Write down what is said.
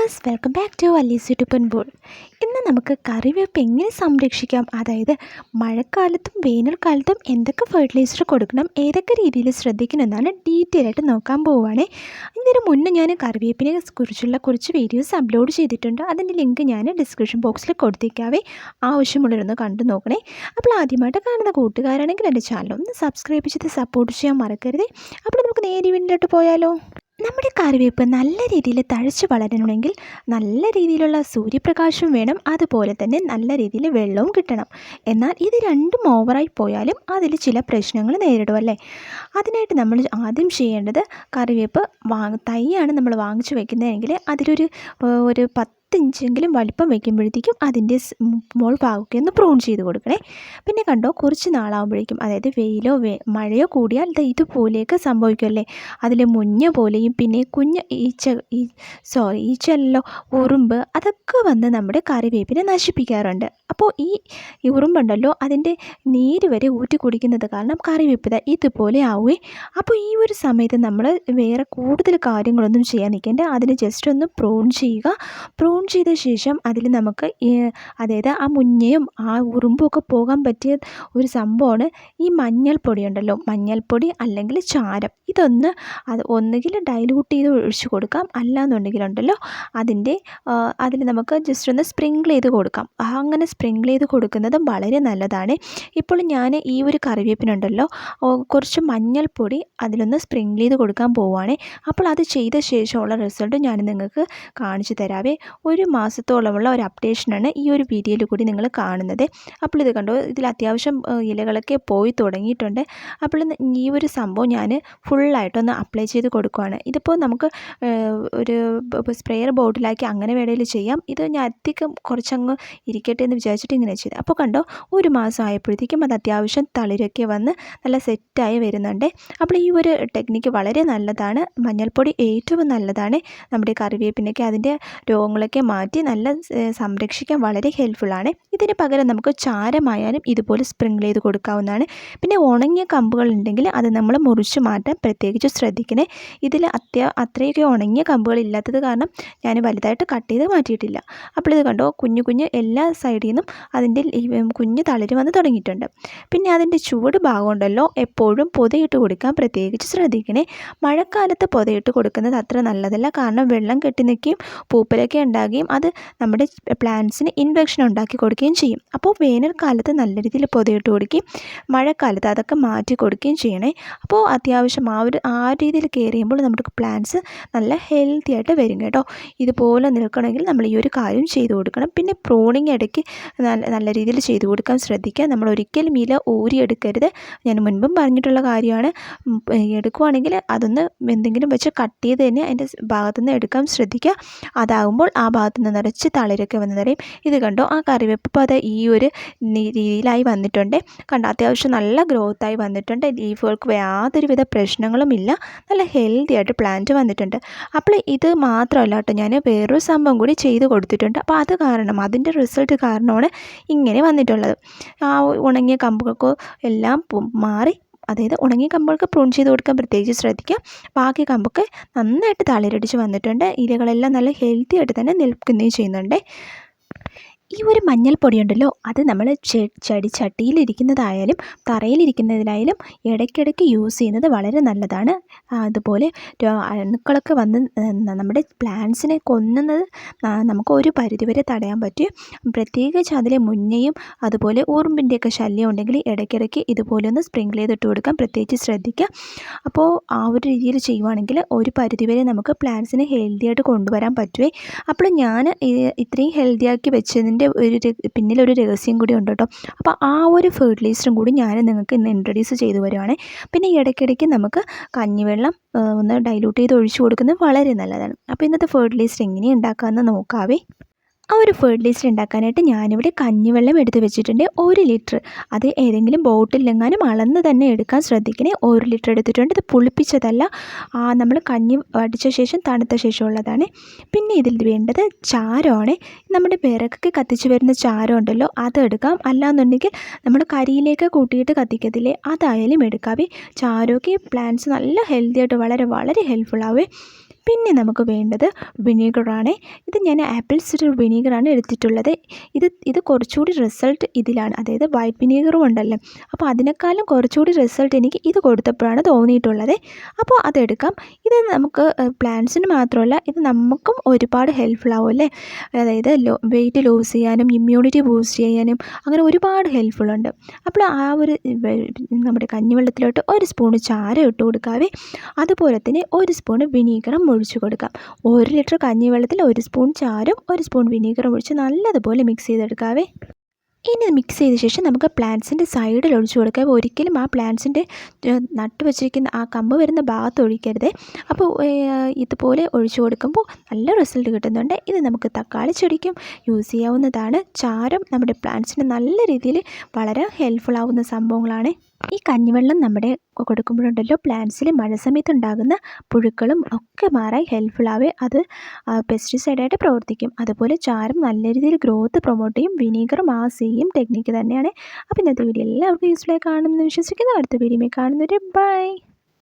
Viewers welcome back to Allie's YouTube ball ഇന്ന് നമുക്ക് കറിവേപ്പ് എങ്ങനെ സംരക്ഷിക്കാം? അതായത് മഴക്കാലത്തും വേനൽക്കാലത്തും എന്തൊക്കെ ഫെർട്ടിലൈസർ കൊടുക്കണം? ഏതൊക്കെ രീതിയിൽ ശ്രദ്ധിക്കണം എന്നാണ് ഡീറ്റെയിൽ ആയിട്ട് നോക്കാൻ പോവുകയാണേ. ഇതിന് മുന്നേ ഞാൻ കറിവേപ്പിനെ കുറിച്ചുള്ള കുറച്ച് വീഡിയോസ് അപ്ലോഡ് ചെയ്തിട്ടുണ്ട്. അതിന്റെ ലിങ്ക് ഞാൻ ഡിസ്ക്രിപ്ഷൻ ബോക്സിൽ കൊടുത്തേക്കാവേ. ആവശ്യമുള്ളവരൊന്ന് കണ്ടു നോക്കണേ. അപ്പോൾ ആദ്യമായിട്ട് കാണുന്ന കൂട്ടുകാരാണെങ്കിൽ എന്റെ ചാനൽ ഒന്ന് സബ്സ്ക്രൈബ് ചെയ്ത് സപ്പോർട്ട് ചെയ്യാൻ മറക്കരുത്. അപ്പോൾ നമുക്ക് നേരെ വീട്ടിലോട്ട് പോയാലോ? നമ്മുടെ കറിവേപ്പ് നല്ല രീതിയിൽ തഴച്ച് വളരണമെങ്കിൽ നല്ല രീതിയിലുള്ള സൂര്യപ്രകാശം വേണം. അതുപോലെ തന്നെ നല്ല രീതിയിൽ വെള്ളവും കിട്ടണം. എന്നാൽ ഇത് രണ്ടും ഓവറായി പോയാലും അതിൽ ചില പ്രശ്നങ്ങൾ നേരിടുമല്ലേ അതിനായിട്ട് നമ്മൾ ആദ്യം ചെയ്യേണ്ടത് കറിവേപ്പ് വാങ്ങ തൈയാണ് നമ്മൾ വാങ്ങിച്ചു വെക്കുന്നതെങ്കിൽ അതിലൊരു ഒരു പത്ത് ഇഞ്ചെങ്കിലും വലിപ്പം വയ്ക്കുമ്പോഴത്തേക്കും അതിന്റെ മോൾ ഭാഗമൊക്കെ ഒന്ന് പ്രൂൺ ചെയ്ത് കൊടുക്കണേ. പിന്നെ കണ്ടോ കുറച്ച് നാളാകുമ്പോഴേക്കും അതായത് വെയിലോ വേ മഴയോ കൂടിയാൽ ഇതുപോലെയൊക്കെ സംഭവിക്കുമല്ലേ അതിലെ മുഞ്ഞ പോലെയും പിന്നെ കുഞ്ഞ് ഈച്ച ഈ സോറി ഈച്ചല്ലോ ഉറുമ്പ് അതൊക്കെ വന്ന് നമ്മുടെ കറിവേപ്പിനെ നശിപ്പിക്കാറുണ്ട്. അപ്പോൾ ഈ ഉറുമ്പുണ്ടല്ലോ അതിന്റെ നീര് വരെ ഊറ്റി കുടിക്കുന്നത് കാരണം കറിവേപ്പ് ഇതുപോലെ ആവുകയെ അപ്പോൾ ഈ ഒരു സമയത്ത് നമ്മൾ വേറെ കൂടുതൽ കാര്യങ്ങളൊന്നും ചെയ്യാൻ നിൽക്കേണ്ട. അതിന് ജസ്റ്റ് ഒന്ന് പ്രൂൺ ചെയ്യുക. പ്രൂൺ ചെയ്ത ശേഷം അതിൽ നമുക്ക് അതായത് ആ മുഞ്ഞയും ആ ഉറുമ്പും ഒക്കെ പോകാൻ പറ്റിയ ഒരു സംഭവമാണ് ഈ മഞ്ഞൾപ്പൊടി ഉണ്ടല്ലോ. മഞ്ഞൾപ്പൊടി അല്ലെങ്കിൽ ചാരം. ഇതൊന്ന് അത് ഒന്നുകിൽ ഡൈലൂട്ട് ചെയ്ത് ഒഴിച്ചു കൊടുക്കാം. അല്ലാന്നുണ്ടെങ്കിലുണ്ടല്ലോ അതിന്റെ അതിൽ നമുക്ക് ജസ്റ്റ് ഒന്ന് സ്പ്രിങ്കിൾ ചെയ്ത് കൊടുക്കാം. അങ്ങനെ സ്പ്രിങ്കിൾ ചെയ്ത് കൊടുക്കുന്നതും വളരെ നല്ലതാണ്. ഇപ്പോൾ ഞാൻ ഈ ഒരു കറിവേപ്പിനുണ്ടല്ലോ കുറച്ച് മഞ്ഞൾപ്പൊടി അതിലൊന്ന് സ്പ്രിങ്കിൾ ചെയ്ത് കൊടുക്കാൻ പോവുകയാണ് അപ്പോൾ അത് ചെയ്ത ശേഷമുള്ള റിസൾട്ട് ഞാൻ നിങ്ങൾക്ക് കാണിച്ചു തരാവേ. ഒരു മാസത്തോളമുള്ള ഒരു അപ്ഡേഷനാണ് ഈ ഒരു വീഡിയോയിൽ കൂടി നിങ്ങൾ കാണുന്നത്. അപ്പോൾ ഇത് കണ്ടോ ഇതിൽ അത്യാവശ്യം ഇലകളൊക്കെ പോയി തുടങ്ങിയിട്ടുണ്ട്. അപ്പോൾ ഈ ഒരു സംഭവം ഞാൻ ഫുള്ളായിട്ടൊന്ന് അപ്ലൈ ചെയ്ത് കൊടുക്കുകയാണ് ഇതിപ്പോൾ നമുക്ക് ഒരു സ്പ്രേയർ ബോട്ടിലാക്കി അങ്ങനെ വേണമെങ്കിൽ ചെയ്യാം. ഇത് ഞാൻ അധികം കുറച്ചങ്ങ് ഇരിക്കട്ടെ എന്ന് വിചാരിച്ചിട്ട് ഇങ്ങനെ ചെയ്തു. അപ്പോൾ കണ്ടോ ഒരു മാസം ആയപ്പോഴത്തേക്കും അത് അത്യാവശ്യം തളിരൊക്കെ വന്ന് നല്ല സെറ്റായി വരുന്നുണ്ട്. അപ്പോൾ ഈ ഒരു ടെക്നിക്ക് വളരെ നല്ലതാണ്. മഞ്ഞൾപ്പൊടി ഏറ്റവും നല്ലതാണ്. നമ്മുടെ കറിവേപ്പിനൊക്കെ അതിന്റെ രോഗങ്ങളൊക്കെ മാറ്റി നല്ല സംരക്ഷിക്കാൻ വളരെ ഹെൽപ്ഫുള്ളാണ് ഇതിന് പകരം നമുക്ക് ചാരമായാലും ഇതുപോലെ സ്പ്രിങ്കിൾ ചെയ്ത് കൊടുക്കാവുന്നതാണ്. പിന്നെ ഉണങ്ങിയ കമ്പുകൾ ഉണ്ടെങ്കിൽ അത് നമ്മൾ മുറിച്ച് മാറ്റാൻ പ്രത്യേകിച്ച് ശ്രദ്ധിക്കണേ. ഇതിൽ അത്യാ അത്രയൊക്കെ ഉണങ്ങിയ കമ്പുകൾ ഇല്ലാത്തത് കാരണം ഞാൻ വലുതായിട്ട് കട്ട് ചെയ്ത് മാറ്റിയിട്ടില്ല. അപ്പോൾ ഇത് കണ്ടോ? കുഞ്ഞു കുഞ്ഞ് എല്ലാ സൈഡിൽ നിന്നും അതിന്റെ കുഞ്ഞ് തളിര് വന്ന് തുടങ്ങിയിട്ടുണ്ട്. പിന്നെ അതിന്റെ ചുവട് ഭാഗമുണ്ടല്ലോ എപ്പോഴും പൊതയിട്ട് കൊടുക്കാൻ പ്രത്യേകിച്ച് ശ്രദ്ധിക്കണേ. മഴക്കാലത്ത് പൊതയിട്ട് കൊടുക്കുന്നത് അത്ര നല്ലതല്ല. കാരണം വെള്ളം കെട്ടി നിൽക്കുകയും പൂപ്പലൊക്കെ ഉണ്ടാകുകയും അത് നമ്മുടെ പ്ലാന്റ്സിന് ഇൻഫെക്ഷൻ ഉണ്ടാക്കി കൊടുക്കുകയും ചെയ്യും. അപ്പോൾ വേനൽക്കാലത്ത് നല്ല രീതിയിൽ പൊതയിട്ട് കൊടുക്കുകയും മഴക്കാലത്ത് അതൊക്കെ മാറ്റി കൊടുക്കുകയും ചെയ്യണേ. അപ്പോൾ അത്യാവശ്യം ആ ഒരു ആ രീതിയിൽ കെയർ ചെയ്യുമ്പോൾ നമ്മുടെ പ്ലാന്റ്സ് നല്ല ഹെൽത്തി ആയിട്ട് വരും കേട്ടോ. ഇതുപോലെ നിൽക്കണമെങ്കിൽ നമ്മൾ ഈ ഒരു കാര്യം ചെയ്തു കൊടുക്കണം. പിന്നെ പ്രോണിങ് ഇടയ്ക്ക് നല്ല നല്ല രീതിയിൽ ചെയ്തു കൊടുക്കാൻ ശ്രദ്ധിക്കുക. നമ്മൾ ഒരിക്കലും ഇല ഊരിയെടുക്കരുത് ഞാൻ മുൻപും പറഞ്ഞിട്ടുള്ള കാര്യമാണ്. എടുക്കുവാണെങ്കിൽ അതൊന്ന് എന്തെങ്കിലും വെച്ച് കട്ട് ചെയ്ത് തന്നെ അതിന്റെ ഭാഗത്തുനിന്ന് എടുക്കാൻ ശ്രദ്ധിക്കുക. അതാകുമ്പോൾ ആ ഭാഗത്ത് നിന്ന് നിറച്ച് തളിരൊക്കെ വന്ന് നിറയും. ഇത് കണ്ടോ? ആ കറിവേപ്പ് അത് ഈ ഒരു രീതിയിലായി വന്നിട്ടുണ്ട്. കണ്ടോ? അത്യാവശ്യം നല്ല ഗ്രോത്തായി വന്നിട്ടുണ്ട്. ലീഫുകൾക്ക് യാതൊരുവിധ പ്രശ്നങ്ങളും ഇല്ല നല്ല ഹെൽത്തി ആയിട്ട് പ്ലാന്റ് വന്നിട്ടുണ്ട്. അപ്പോൾ ഇത് മാത്രമല്ല കേട്ടോ ഞാൻ വേറൊരു സംഭവം കൂടി ചെയ്ത് കൊടുത്തിട്ടുണ്ട്. അപ്പോൾ അത് കാരണം അതിന്റെ റിസൾട്ട് കാരണമാണ് ഇങ്ങനെ വന്നിട്ടുള്ളത്. ആ ഉണങ്ങിയ കമ്പുകൾക്കോ എല്ലാം മാറി അതായത് ഉണങ്ങിയ കമ്പുകൾക്ക് പ്രൂൺ ചെയ്ത് കൊടുക്കാൻ പ്രത്യേകിച്ച് ശ്രദ്ധിക്കുക. ബാക്കി കമ്പൊക്കെ നന്നായിട്ട് തളിരടിച്ച് വന്നിട്ടുണ്ട്. ഇലകളെല്ലാം നല്ല ഹെൽത്തി ആയിട്ട് തന്നെ നിൽക്കുന്നേ ചെയ്യുന്നുണ്ട്. ഈ ഒരു മഞ്ഞൾപ്പൊടി ഉണ്ടല്ലോ അത് നമ്മൾ ചെടി ചട്ടിയിലിരിക്കുന്നതായാലും തറയിലിരിക്കുന്നതിലായാലും ഇടയ്ക്കിടയ്ക്ക് യൂസ് ചെയ്യുന്നത് വളരെ നല്ലതാണ്. അതുപോലെ അണുക്കളൊക്കെ വന്ന് നമ്മുടെ പ്ലാന്റ്സിനെ കൊന്നുന്നത് നമുക്ക് ഒരു പരിധിവരെ തടയാൻ പറ്റും പ്രത്യേകിച്ച് അതിലെ മുന്നയും അതുപോലെ ഉറുമ്പിന്റെയൊക്കെ ശല്യം ഉണ്ടെങ്കിൽ ഇടയ്ക്കിടയ്ക്ക് ഇതുപോലെ ഒന്ന് സ്പ്രിങ്കിൾ ചെയ്തിട്ട് കൊടുക്കാം. പ്രത്യേകിച്ച് ശ്രദ്ധിക്കുക. അപ്പോൾ ആ ഒരു രീതിയിൽ ചെയ്യുവാണെങ്കിൽ ഒരു പരിധിവരെ നമുക്ക് പ്ലാന്റ്സിനെ ഹെൽത്തി ആയിട്ട് കൊണ്ടുവരാൻ പറ്റുമേ അപ്പോൾ ഞാൻ ഇത്രയും ഹെൽത്തി ആക്കി വെച്ചതിന്റെ ഒരു പിന്നിലൊരു രഹസ്യം കൂടി ഉണ്ട് കേട്ടോ. അപ്പോൾ ആ ഒരു ഫെർട്ടിലൈസറും കൂടി ഞാൻ നിങ്ങൾക്ക് ഇന്ന് ഇൻട്രൊഡ്യൂസ് ചെയ്തു വരുവാണ് പിന്നെ ഇടയ്ക്കിടയ്ക്ക് നമുക്ക് കഞ്ഞിവെള്ളം ഒന്ന് ഡൈലൂട്ട് ചെയ്ത് ഒഴിച്ചു കൊടുക്കുന്നത് വളരെ നല്ലതാണ്. അപ്പോൾ ഇന്നത്തെ ഫെർട്ടിലൈസർ എങ്ങനെ ഉണ്ടാക്കാമെന്ന് നോക്കാവേ. ആ ഒരു ഫെർട്ടിലൈസർ ഉണ്ടാക്കാനായിട്ട് ഞാനിവിടെ കഞ്ഞിവെള്ളം എടുത്ത് വെച്ചിട്ടുണ്ട്. ഒരു ലിറ്റർ. അത് ഏതെങ്കിലും ബോട്ടിലെങ്ങാനും അളന്ന് തന്നെ എടുക്കാൻ ശ്രദ്ധിക്കണേ. ഒരു ലിറ്റർ എടുത്തിട്ടുണ്ട്. ഇത് പുളിപ്പിച്ചതല്ല. നമ്മൾ കഞ്ഞി അടിച്ച ശേഷം തണുത്ത ശേഷം ഉള്ളതാണ്. പിന്നെ ഇതിൽ വേണ്ടത് ചാരമാണ് നമ്മുടെ വിറകൊക്കെ കത്തിച്ച് വരുന്ന ചാരം ഉണ്ടല്ലോ അതെടുക്കാം അല്ലാന്നുണ്ടെങ്കിൽ നമ്മൾ കരിയിലേക്ക് കൂട്ടിയിട്ട് കത്തിക്കത്തില്ലേ? അതായാലും എടുക്കാവേ. ചാരമൊക്കെ പ്ലാന്റ്സ് നല്ല ഹെൽത്തി ആയിട്ട് വളരെ വളരെ ഹെൽപ്ഫുൾ ആവേ. പിന്നെ നമുക്ക് വേണ്ടത് വിനീഗറാണ്. ഇത് ഞാൻ ആപ്പിൾ സിഡർ വിനീഗറാണ് എടുത്തിട്ടുള്ളത്. ഇത് ഇത് കുറച്ചുകൂടി റിസൾട്ട് ഇതിലാണ്. അതായത് വൈറ്റ് വിനീഗറും ഉണ്ടല്ലോ. അപ്പോൾ അതിനേക്കാളും കുറച്ചുകൂടി റിസൾട്ട് എനിക്ക് ഇത് കൊടുത്തപ്പോഴാണ് തോന്നിയിട്ടുള്ളത്. അപ്പോൾ അതെടുക്കാം. ഇത് നമുക്ക് പ്ലാന്റ്സിന് മാത്രമല്ല ഇത് നമുക്കും ഒരുപാട് ഹെൽപ്ഫുൾ ആവും അല്ലേ? അതായത് ലോ വെയിറ്റ് ലൂസ് ചെയ്യാനും ഇമ്മ്യൂണിറ്റി ബൂസ്റ്റ് ചെയ്യാനും അങ്ങനെ ഒരുപാട് ഹെൽപ്ഫുൾ ഉണ്ട്. അപ്പോൾ ആ ഒരു നമ്മുടെ കഞ്ഞിവെള്ളത്തിലോട്ട് ഒരു സ്പൂണ് ചാരം ഇട്ട് കൊടുക്കാവേ. അതുപോലെ തന്നെ ഒരു സ്പൂണ് വിനീഗറും ഒഴിച്ച് കൊടുക്കാം. ഒരു ലിറ്റർ കഞ്ഞിവെള്ളത്തിൽ ഒരു സ്പൂൺ ചാരും ഒരു സ്പൂൺ വിനീഗറും ഒഴിച്ച് നല്ലതുപോലെ മിക്സ് ചെയ്തെടുക്കാവേ. ഇനി മിക്സ് ചെയ്ത ശേഷം നമുക്ക് പ്ലാന്റ്സിന്റെ സൈഡിൽ ഒഴിച്ചു കൊടുക്കുക ഒരിക്കലും ആ പ്ലാന്റ്സിന്റെ നട്ട് വെച്ചിരിക്കുന്ന ആ കമ്പ് വരുന്ന ഭാഗത്ത് ഒഴിക്കരുത്. അപ്പോൾ ഇതുപോലെ ഒഴിച്ചു കൊടുക്കുമ്പോൾ നല്ല റിസൾട്ട് കിട്ടുന്നുണ്ട്. ഇത് നമുക്ക് തക്കാളി ചെടിക്കും യൂസ് ചെയ്യാവുന്നതാണ്. ചാരം നമ്മുടെ പ്ലാന്റ്സിന് നല്ല രീതിയിൽ വളരെ ഹെൽപ്ഫുൾ ആവുന്ന സംഭവങ്ങളാണ്. ഈ കഞ്ഞിവെള്ളം നമ്മുടെ കൊടുക്കുമ്പോഴുണ്ടല്ലോ പ്ലാന്റ്സിൽ മഴ സമയത്ത് ഉണ്ടാകുന്ന പുഴുക്കളും ഒക്കെ മാറാൻ ഹെൽപ്ഫുള്ളാവേ അത് പെസ്റ്റിസൈഡായിട്ട് പ്രവർത്തിക്കും. അതുപോലെ ചാരം നല്ല രീതിയിൽ ഗ്രോത്ത് പ്രൊമോട്ട് ചെയ്യും വിനീഗറും ആ സെയിം ടെക്നിക്ക് തന്നെയാണ്. അപ്പോൾ ഇന്നത്തെ വീഡിയോ എല്ലാവർക്കും യൂസ്ഫുള്ളായി കാണുമെന്ന് വിശ്വസിക്കുന്നു. അടുത്ത വീഡിയോ കാണുന്നവരെ ബൈ